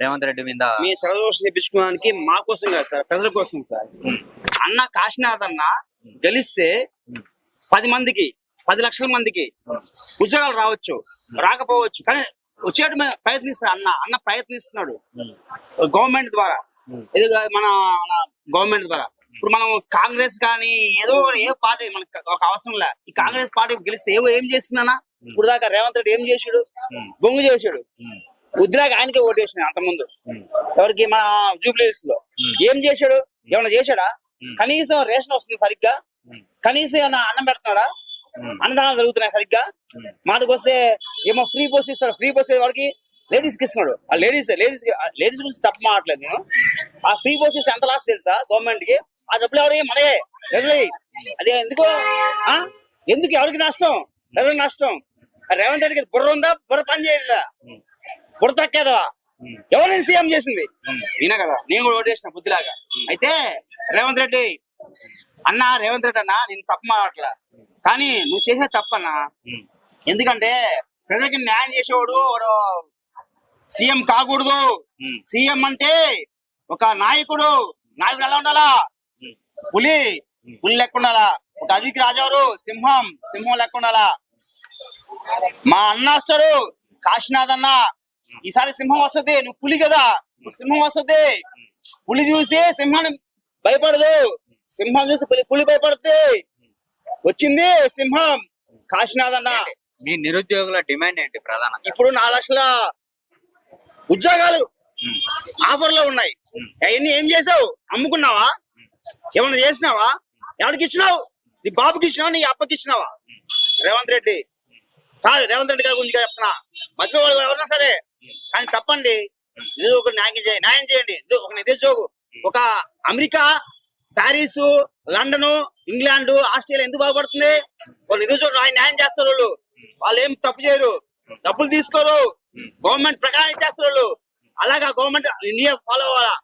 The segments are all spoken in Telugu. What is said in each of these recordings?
రేవంత్ రెడ్డి మీద మీ సెలవు తెప్పించుకోవడానికి మా కోసం కాదు సార్ ప్రజల కోసం సార్. అన్న కాశీనాథ్ అన్న గెలిస్తే పది మందికి పది లక్షల మందికి ఉద్యోగాలు రావచ్చు రాకపోవచ్చు. కానీ వచ్చేట ప్రయత్నిస్తాడు అన్న అన్న ప్రయత్నిస్తున్నాడు. గవర్నమెంట్ ద్వారా. ఇది మన మన గవర్నమెంట్ ద్వారా. ఇప్పుడు మనం కాంగ్రెస్ కానీ ఏదో ఏ పార్టీ మనకు ఒక అవసరం లే. ఈ కాంగ్రెస్ పార్టీ గెలిస్తే ఏవో ఏం చేస్తుందన్న ఇప్పుడు దాకా రేవంత్ రెడ్డి ఏం చేసాడు బొంగు చేసాడు వద్దులాగా ఆయనకే ఓటు వేసిన అంత ముందు ఎవరికి? మన జూబ్లీస్లో. ఏం చేశాడు? ఏమన్నా చేశాడా? కనీసం రేషన్ వస్తుంది సరిగ్గా. కనీసం ఏమన్నా అన్నం పెడుతున్నాడా? అన్నదానాలు జరుగుతున్నాయి సరిగ్గా. మాటకు వస్తే ఏమో ఫ్రీ బస్ ఇస్తాడు. ఫ్రీ బస్ వాడికి? లేడీస్కి ఇస్తున్నాడు. ఆ లేడీస్ లేడీస్ లేడీస్ గురించి తప్ప మాట్లాడలేదు నేను. ఆ ఫ్రీ బస్ ఇస్తే ఎంత లాస్ తెలుసా గవర్నమెంట్కి? ఆ డబ్బులు ఎవరికి? మనయే ప్రజలే అదే ఎందుకు? ఆ? ఎందుకు? ఎవరికి నష్టం? ప్రజలకు నష్టం? రేవంత్ రెడ్డికి బుర్ర ఉందా? బుర్ర పని చేయట్లా. బుర్ర తక్కేదా ఎవరైనా సీఎం చేసింది? వినా కదా. నేను కూడా ఓటేసిన బుద్ధిలాగా. అయితే రేవంత్ రెడ్డి అన్న రేవంత్ రెడ్డి అన్న నేను తప్పు మాట్లా కానీ నువ్వు చేసే తప్పన్నా ఎందుకంటే ప్రజలకి న్యాయం చేసేవాడు వాడు సీఎం కాకూడదు. సీఎం అంటే ఒక నాయకుడు. నాయకుడు ఎలా ఉండాలా? పులి. పులి లెక్క ఉండాలా ఒక అడవికి రాజావారు సింహం. సింహం లెక్క ఉండాలా మా అన్న వస్తాడు. కాశీనాథ్ అన్న. ఈసారి సింహం వస్తుంది నువ్వు పులి కదా. సింహం వస్తుంది. పులి చూసి సింహాన్ని భయపడదు. సింహం చూసి పులి పులి భయపడుతుంది వచ్చింది సింహం. కాశీనాథ్ అన్న. మీ నిరుద్యోగుల డిమాండ్ ఏంటి ప్రధానంగా? ఇప్పుడు నాలుగు లక్షల ఉద్యోగాలు ఆఫర్లో ఉన్నాయి. అవన్నీ ఏం చేసావు? అమ్ముకున్నావా? ఏమన్నా చేసినావా? ఎవరికి ఇచ్చినావు? నీ బాబుకి ఇచ్చినావా? నీ అప్పకి ఇచ్చినావా? రేవంత్ రెడ్డి. కాదు రేవంత్ రెడ్డి గారి గురించి చెప్తున్నా. మధ్యలో వాళ్ళు ఎవరైనా సరే కానీ తప్పండి. నిరుద్యోగ న్యాయం చేయండి న్యాయం చేయండి. ఒక నిరుద్యోగు ఒక America Paris London England Australia ఎందుకు బాగుపడుతుంది? ఒక నిరుద్యోగులు ఆయన న్యాయం చేస్తారు వాళ్ళు. వాళ్ళు ఏం తప్పు చేయరు. డబ్బులు తీసుకోరు. గవర్నమెంట్ ప్రకారం చేస్తారు వాళ్ళు అలాగా గవర్నమెంట్ నియమ ఫాలో అవ్వాలా?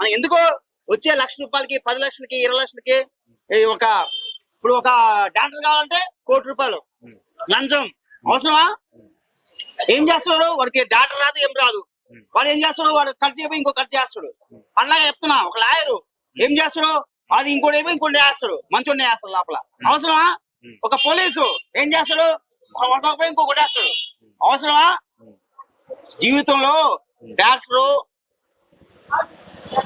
మనం ఎందుకు? వచ్చే లక్ష రూపాయలకి పది లక్షలకి ఇరవై లక్షలకి ఒక ఇప్పుడు ఒక డాక్టర్ కావాలంటే కోటి రూపాయలు. లంచం. అవసరమా? ఏం చేస్తాడు వాడికి డాక్టర్ రాదు ఏం రాదు. వాడు ఏం చేస్తాడు వాడు కట్ చేయబోయి ఇంకో కట్ చేస్తాడు అలాగే చెప్తున్నా ఒక లాయరు ఏం చేస్తాడు అది ఇంకోటి అయిపోయి ఇంకోటి చేస్తాడు మంచోడిని చేస్తాడు లోపల. అవసరమా? ఒక పోలీసు ఏం చేస్తాడు ఒకటి ఇంకొకటి వేస్తాడు అవసరమా? జీవితంలో డాక్టరు